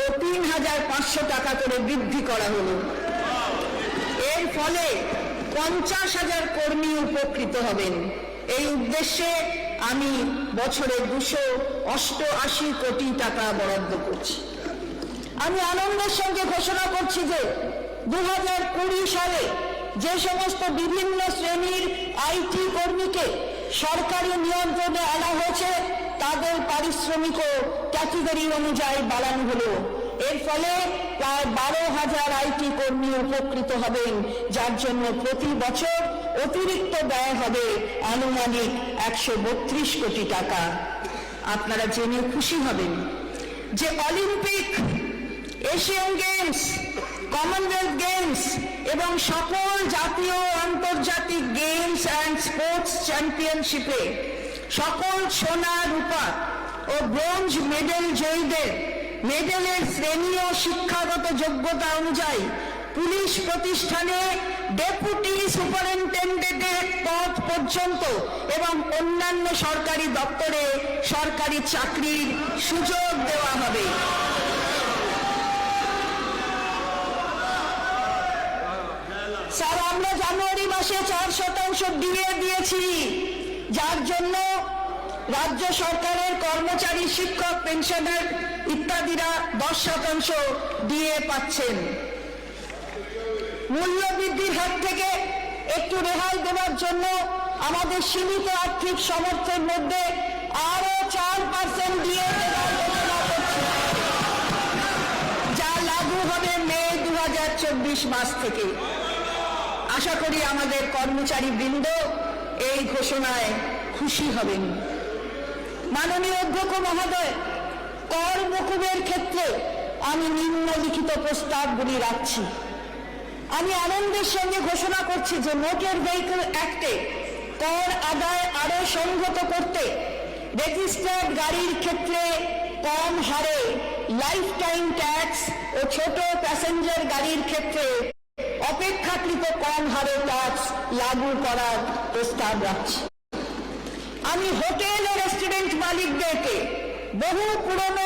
ও তিন হাজার পাঁচশো টাকা করে বৃদ্ধি করা হলো। এর ফলে পঞ্চাশ হাজার কর্মী উপকৃত হবেন। এই উদ্দেশ্যে আমি বছরে দুশো অষ্টআশি কোটি টাকা বরাদ্দ করছি। আমি আনন্দের সঙ্গে ঘোষণা করছি যে দু হাজার কুড়ি সালে যে সমস্ত বিভিন্ন শ্রেণির আইটি কর্মীকে সরকারি নিয়ন্ত্রণে আনা হয়েছে তাদের পারিশ্রমিকও ক্যাটেগরি অনুযায়ী বাড়ানো হলো। এর ফলে প্রায় বারো হাজার আইটি কর্মী উপকৃত হবেন, যার জন্য প্রতি বছর অতিরিক্ত ব্যয় হবে আনুমানিক একশো বত্রিশ কোটি টাকা। আপনারা জেনে খুশি হবেন যে Olympic, Asian Games, Commonwealth Games এবং সকল জাতীয় আন্তর্জাতিক গেমস অ্যান্ড স্পোর্টস চ্যাম্পিয়নশিপে সকল সোনা, রূপা ও ব্রোঞ্জ মেডেল জয়ীদের, মেডেলের শ্রেণি ও শিক্ষাগত যোগ্যতা অনুযায়ী পুলিশ প্রতিষ্ঠানে ডেপুটি সুপারিনটেন্ডেন্টের পদ পর্যন্ত এবং অন্যান্য সরকারি দপ্তরে সরকারি চাকরির সুযোগ দেওয়া হবে। স্যার, আমরা জানুয়ারি মাসে চার শতাংশ ডিএ দিয়েছি। যার জন্য রাজ্য সরকারের কর্মচারী, শিক্ষক, পেনশনার ইত্যাদিরা দশ শতাংশ দিয়ে পাচ্ছেন। মূল্য বৃদ্ধির হাত থেকে একটু রেহাই দেওয়ার জন্য আমাদের সীমিত আর্থিক সমর্থের মধ্যে আরও চার পার্সেন্ট দিয়ে যা লাগু হবে মে দু হাজার চব্বিশ মাস থেকে। আশা করি আমাদের কর্মচারী বৃন্দ এই ঘোষণায় খুশি হবেন। মাননীয় অধ্যক্ষ মহোদয়, কর মকুবের ক্ষেত্রে আমি নিম্নলিখিত প্রস্তাবগুলি রাখছি। আমি আনন্দের সঙ্গে ঘোষণা করছি যে মোটর ভেহিকল অ্যাক্টে কর আদায় আরও সংহত করতে রেজিস্টার্ড গাড়ির ক্ষেত্রে কম হারে লাইফ টাইম ট্যাক্স ও ছোট প্যাসেঞ্জার গাড়ির ক্ষেত্রে অপেক্ষাকৃত কম হারে ট্যাক্স লাগু করার প্রস্তাব রাখছি। আমি হোটেল ও রেস্টুরেন্ট মালিকদেরকে বহু পুরনো